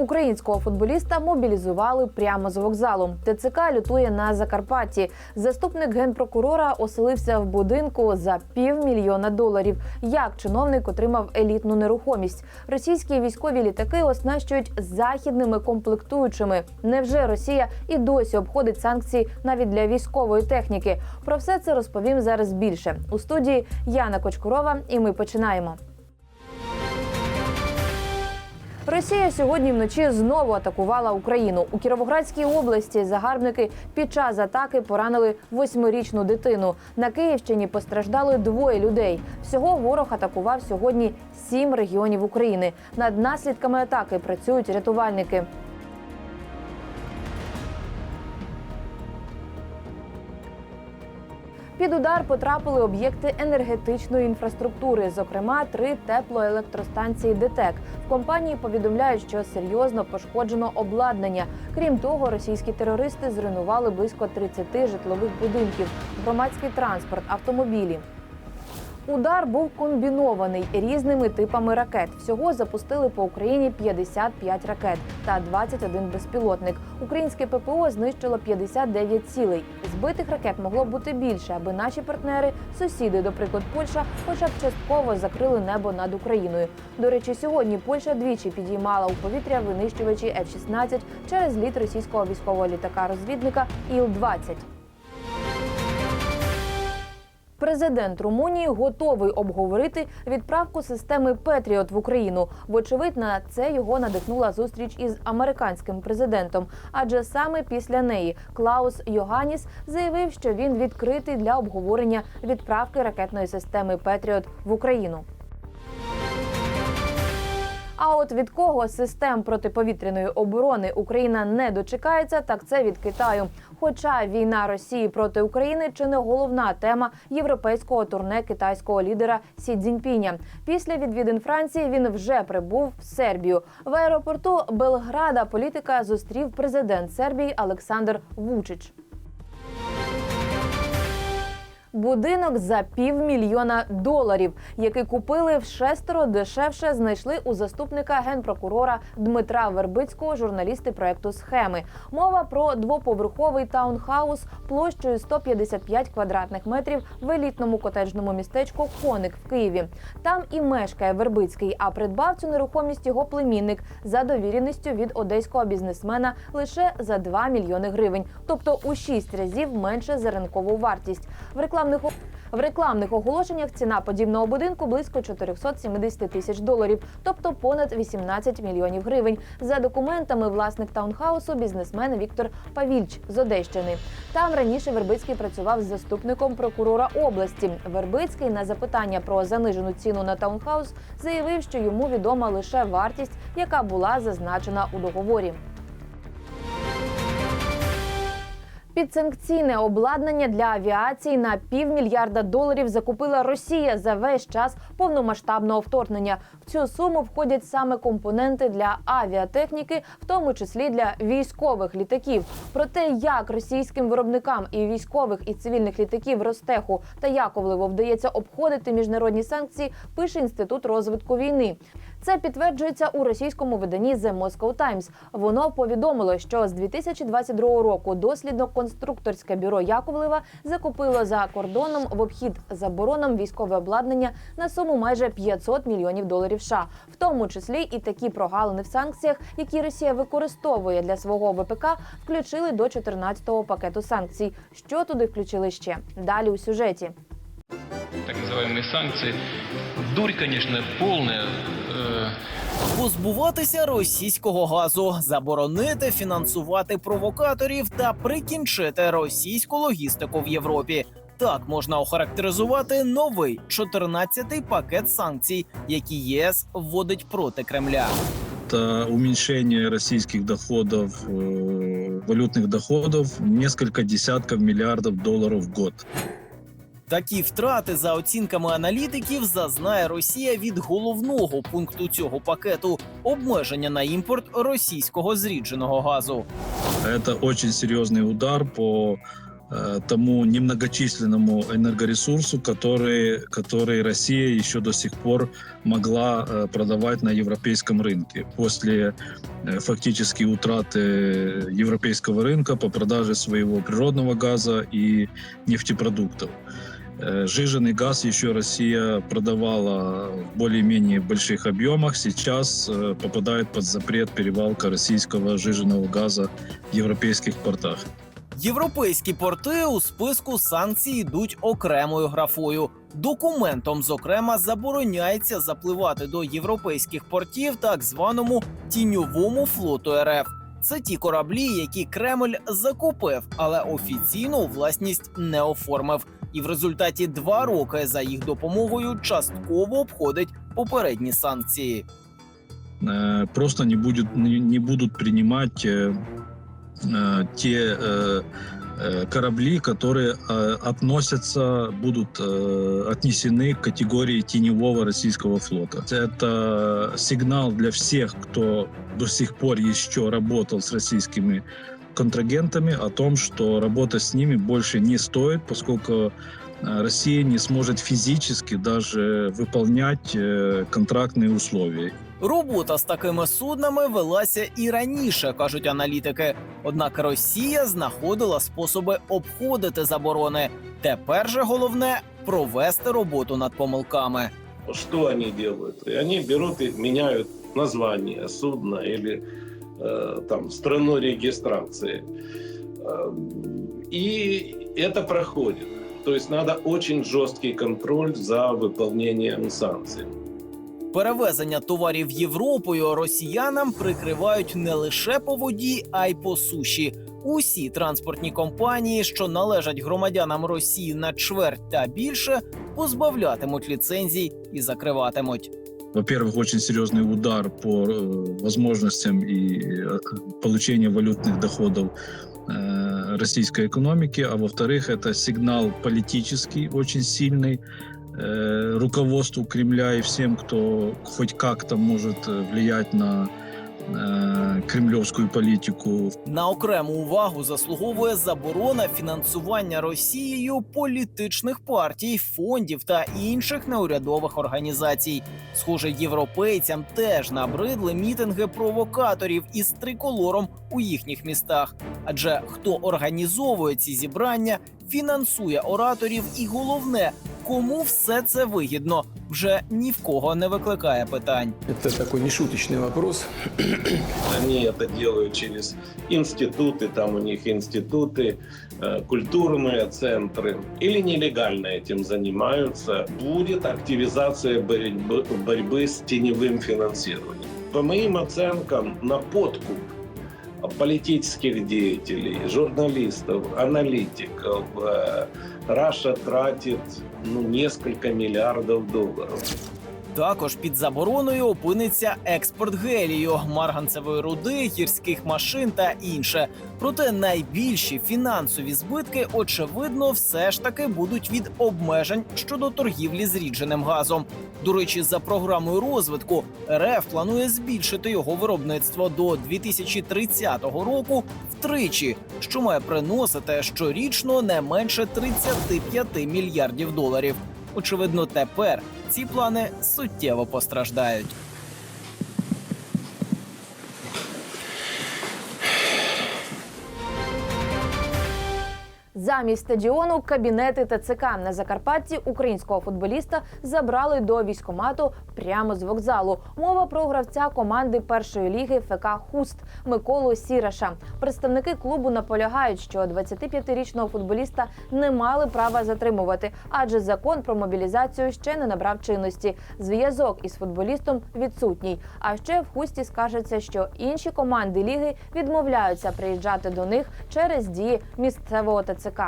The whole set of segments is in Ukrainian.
Українського футболіста мобілізували прямо з вокзалу. ТЦК лютує на Закарпатті. Заступник генпрокурора оселився в будинку за півмільйона доларів. Як чиновник отримав елітну нерухомість? Російські військові літаки оснащують західними комплектуючими. Невже Росія і досі обходить санкції навіть для військової техніки? Про все це розповім зараз більше у студії Яна Кочкурова. І ми починаємо. Росія сьогодні вночі знову атакувала Україну у Кіровоградській області. Загарбники під час атаки поранили восьмирічну дитину. На Київщині постраждали двоє людей. Всього ворог атакував сьогодні сім регіонів України. Над наслідками атаки працюють рятувальники. Під удар потрапили об'єкти енергетичної інфраструктури, зокрема три теплоелектростанції ДТЕК. В компанії повідомляють, що серйозно пошкоджено обладнання. Крім того, російські терористи зруйнували близько 30 житлових будинків, громадський транспорт, автомобілі. Удар був комбінований різними типами ракет. Всього запустили по Україні 55 ракет та 21 безпілотник. Українське ППО знищило 59 цілей. Збитих ракет могло бути більше, аби наші партнери, сусіди, до прикладу Польща, хоча б частково закрили небо над Україною. До речі, сьогодні Польща двічі підіймала у повітря винищувачі F-16 через літ російського військового літака-розвідника Іл-20. Президент Румунії готовий обговорити відправку системи Петріот в Україну. Вочевидь, на це його надихнула зустріч із американським президентом. Адже саме після неї Клаус Йоганіс заявив, що він відкритий для обговорення відправки ракетної системи Петріот в Україну. От від кого систем протиповітряної оборони Україна не дочекається, так це від Китаю. Хоча війна Росії проти України чи не головна тема європейського турне китайського лідера Сі Цзіньпіня. Після відвідин Франції він вже прибув в Сербію. В аеропорту Белграда політика зустрів президент Сербії Олександр Вучич. Будинок за півмільйона доларів, який купили в шестеро дешевше, знайшли у заступника генпрокурора Дмитра Вербицького журналісти проекту схеми. Мова про двоповерховий таунхаус площею 155 квадратних метрів в елітному котеджному містечку Коник в Києві. Там і мешкає Вербицький, а придбав цю нерухомість його племінник за довіреністю від одеського бізнесмена лише за 2 мільйони гривень, тобто у 6 разів менше за ринкову вартість. В рекламних в рекламних оголошеннях ціна подібного будинку близько 470 тисяч доларів, тобто понад 18 мільйонів гривень. За документами, власник таунхаусу бізнесмен Віктор Павільч з Одещини. Там раніше Вербицький працював з заступником прокурора області. Вербицький на запитання про занижену ціну на таунхаус заявив, що йому відома лише вартість, яка була зазначена у договорі. Підсанкційне обладнання для авіації на півмільярда доларів закупила Росія за весь час повномасштабного вторгнення. В цю суму входять саме компоненти для авіатехніки, в тому числі для військових літаків. Про те, як російським виробникам і військових і цивільних літаків Ростеху та Яковлеву вдається обходити міжнародні санкції, пише інститут розвитку війни. Це підтверджується у російському виданні The Moscow Times. Воно повідомило, що з 2022 року дослідно-конструкторське бюро Яковлева закупило за кордоном в обхід заборонам військове обладнання на суму майже 500 мільйонів доларів США, в тому числі і такі прогалини в санкціях, які Росія використовує для свого ВПК, включили до 14-го пакету санкцій. Що туди включили ще далі у сюжеті. так называемые санкции. Дурь, конечно, полная. Э, позбуватися російського газу, заборонити фінансувати провокаторів та прикінчити російську логістику в Європі. Так можна охарактеризувати новий 14-й пакет санкцій, які ЄС вводить проти Кремля. это уменьшение российских доходов, э, валютных доходов, несколько десятков миллиардов долларов в год. Такі втрати, за оцінками аналітиків, зазнає Росія від головного пункту цього пакету обмеження на імпорт російського зрідженого газу. Это очень серьезный удар по э, тому немногочисленному энергоресурсу, который, который Россия еще до сих пор могла э, продавать на европейском рынке после э, фактически утраты европейского рынка по продаже своего природного газа и нефтепродуктов. Э, Жиженый газ еще Россия продавала в более-менее больших объемах. Сейчас э, попадает под запрет перевалка российского жиженого газа в европейских портах. Європейські порти у списку санкцій йдуть окремою графою. Документом, зокрема, забороняється запливати до європейських портів так званому тіньовому флоту РФ. Це ті кораблі, які Кремль закупив, але офіційно у власність не оформив. І в результаті два роки за їх допомогою частково обходить попередні санкції. Э, Просто не, будет, не, не будут принимать э, э, те э, э, корабли, которые э, относятся, будут э, отнесены к категории теневого российского флота. Это сигнал для всех, кто до сих пор еще работал с российскими контрагентами о том, что работа с ними больше не стоит, поскольку э, Россия не сможет физически даже выполнять э, контрактные условия. Робота з такими суднами велася і раніше, кажуть аналітики. Однак Росія знаходила способи обходити заборони. Тепер же головне провести роботу над помилками. Что они делают? И Они берут и меняют название судна или э, там страну регистрации. Э, И это проходит. То есть надо очень жесткий контроль за выполнением санкций. Перевезення товарів Європою росіянам прикривають не лише по воді, а й по суші. Усі транспортні компанії, що належать громадянам Росії на чверть та більше, позбавлятимуть ліцензій і закриватимуть. во-первых, очень серьезный удар по э, возможностям и э, получению валютных доходов э, российской экономики, а во-вторых, это сигнал политический очень сильный э, руководству Кремля и всем, кто хоть как-то может э, влиять на кремлевскую политику На окрему увагу заслуговує заборона фінансування Росією політичних партій, фондів та інших неурядових організацій. Схоже, європейцям теж набридли мітинги провокаторів із триколором у їхніх містах. Адже хто організовує ці зібрання, фінансує ораторів, і головне, кому все це вигідно, вже ні в кого не викликає питань. Это такой нешуточный вопрос. Они это делают через институты, там у них институты, э, культурные центры, или нелегально этим занимаются. Будет активизация борьбы, борьбы с теневым финансированием. По моим оценкам, на подкуп политических деятелей, журналистов, аналитиков э, Раша тратит ну, несколько миллиардов долларов. Також під забороною опиниться експорт гелію, марганцевої руди, гірських машин та інше. Проте найбільші фінансові збитки, очевидно, все ж таки будуть від обмежень щодо торгівлі зрідженим газом. До речі, за програмою розвитку РФ планує збільшити його виробництво до 2030 року втричі, що має приносити щорічно не менше 35 мільярдів доларів. Очевидно, тепер ці плани суттєво постраждають. Замість стадіону кабінети ТЦК на Закарпатті українського футболіста забрали до військомату прямо з вокзалу. Мова про гравця команди першої ліги ФК Хуст Миколу Сіраша. Представники клубу наполягають, що 25-річного футболіста не мали права затримувати, адже закон про мобілізацію ще не набрав чинності. Зв'язок із футболістом відсутній. А ще в хусті скажеться, що інші команди ліги відмовляються приїжджати до них через дії місцевого ТЦК.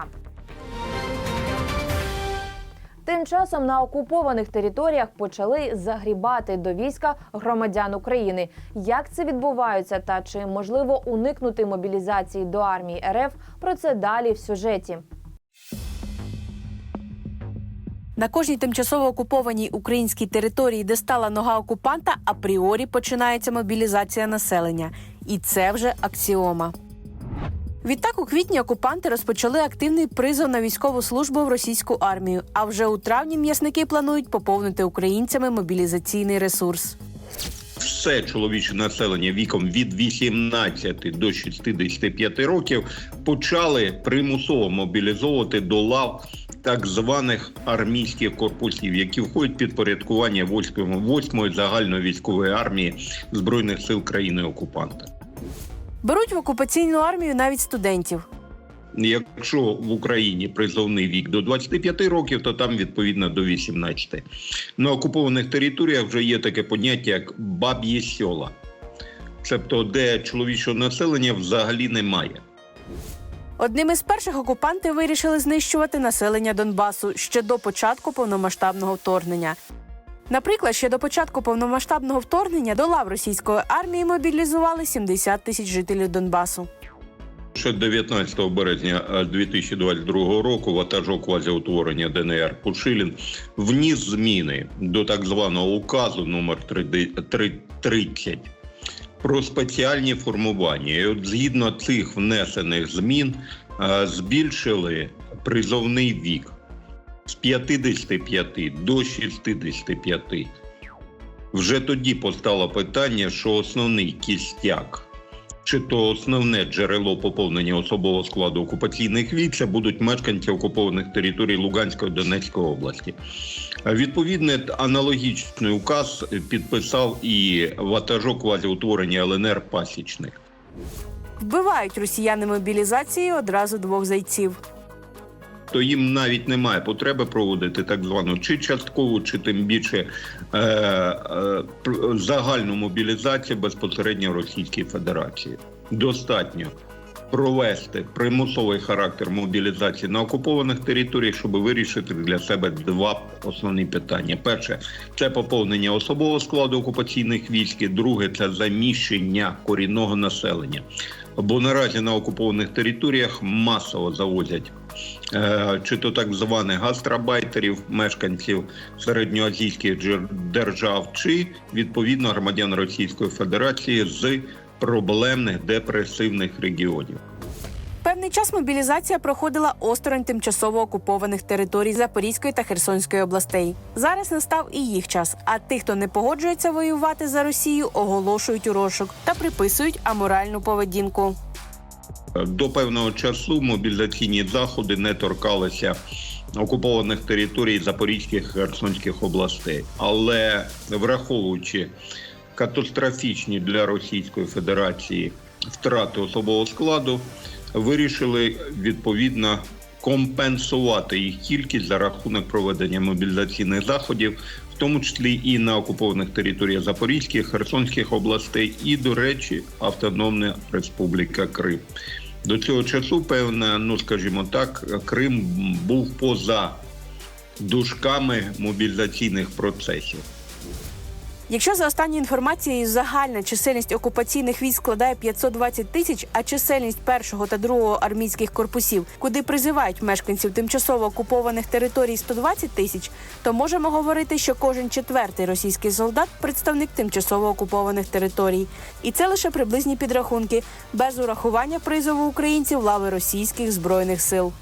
Тим часом на окупованих територіях почали загрібати до війська громадян України. Як це відбувається та чи можливо уникнути мобілізації до армії РФ? Про це далі в сюжеті. На кожній тимчасово окупованій українській території, де стала нога окупанта, апріорі починається мобілізація населення. І це вже аксіома. Відтак, у квітні окупанти розпочали активний призов на військову службу в російську армію. А вже у травні м'ясники планують поповнити українцями мобілізаційний ресурс. все чоловіче населення віком від 18 до 65 років почали примусово мобілізовувати до лав так званих армійських корпусів, які входять під порядкування 8-ї загальної військової армії збройних сил країни окупанта. Беруть в окупаційну армію навіть студентів. Якщо в Україні призовний вік до 25 років, то там відповідно до 18. На окупованих територіях вже є таке поняття як баб'є сьола, тобто де чоловічого населення взагалі немає. Одним із перших окупанти вирішили знищувати населення Донбасу ще до початку повномасштабного вторгнення. Наприклад, ще до початку повномасштабного вторгнення до лав російської армії мобілізували 70 тисяч жителів Донбасу. Ще 19 березня е, 2022 року ватажок квазіутворення ДНР Пушилін вніс зміни до так званого указу номер 30 про спеціальні формування. І от згідно цих внесених змін е, збільшили призовний вік з 55 до 65. Вже тоді постало питання, що основний кістяк чи то основне джерело поповнення особового складу окупаційних військ будуть мешканці окупованих територій Луганської та Донецької області. А Відповідний аналогічний указ підписав і ватажок квазіутворення ЛНР Пасічник. Вбивають росіяни мобілізації одразу двох зайців. То їм навіть немає потреби проводити так звану чи часткову, чи тим більше е, е, загальну мобілізацію безпосередньо в Російській Федерації. Достатньо провести примусовий характер мобілізації на окупованих територіях, щоб вирішити для себе два основні питання: перше це поповнення особового складу окупаційних військ, і друге це заміщення корінного населення. Бо наразі на окупованих територіях масово завозять чи то так званих гастробайтерів, мешканців середньоазійських держав, чи відповідно громадян Російської Федерації з проблемних депресивних регіонів. Певний час мобілізація проходила осторонь тимчасово окупованих територій Запорізької та Херсонської областей. Зараз настав і їх час. А тих, хто не погоджується воювати за Росію, оголошують у розшук та приписують аморальну поведінку. До певного часу мобілізаційні заходи не торкалися окупованих територій Запорізьких Херсонських областей, але враховуючи катастрофічні для Російської Федерації втрати особового складу, вирішили відповідно компенсувати їх кількість за рахунок проведення мобілізаційних заходів, в тому числі і на окупованих територіях Запорізьких, Херсонських областей, і, до речі, Автономна Республіка Крим. До цього часу, певне, ну скажімо так, Крим був поза дужками мобілізаційних процесів. Якщо за останньою інформацією загальна чисельність окупаційних військ складає 520 тисяч, а чисельність першого та другого армійських корпусів, куди призивають мешканців тимчасово окупованих територій 120 тисяч, то можемо говорити, що кожен четвертий російський солдат представник тимчасово окупованих територій. І це лише приблизні підрахунки, без урахування призову українців лави російських збройних сил.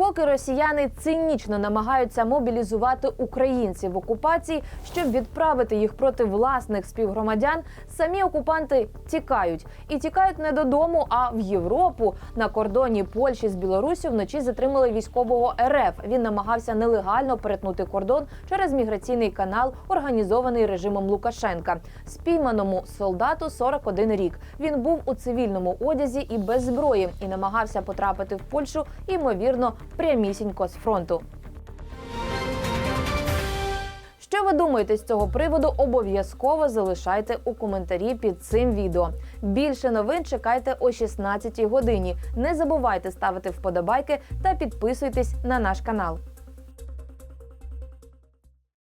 Поки росіяни цинічно намагаються мобілізувати українців в окупації, щоб відправити їх проти власних співгромадян, самі окупанти тікають і тікають не додому, а в Європу. На кордоні Польщі з Білорусі вночі затримали військового РФ. Він намагався нелегально перетнути кордон через міграційний канал, організований режимом Лукашенка. Спійманому солдату 41 рік. Він був у цивільному одязі і без зброї, і намагався потрапити в Польщу, ймовірно, прямісінько з фронту. Що ви думаєте з цього приводу? Обов'язково залишайте у коментарі під цим відео. Більше новин чекайте о 16 годині. Не забувайте ставити вподобайки та підписуйтесь на наш канал.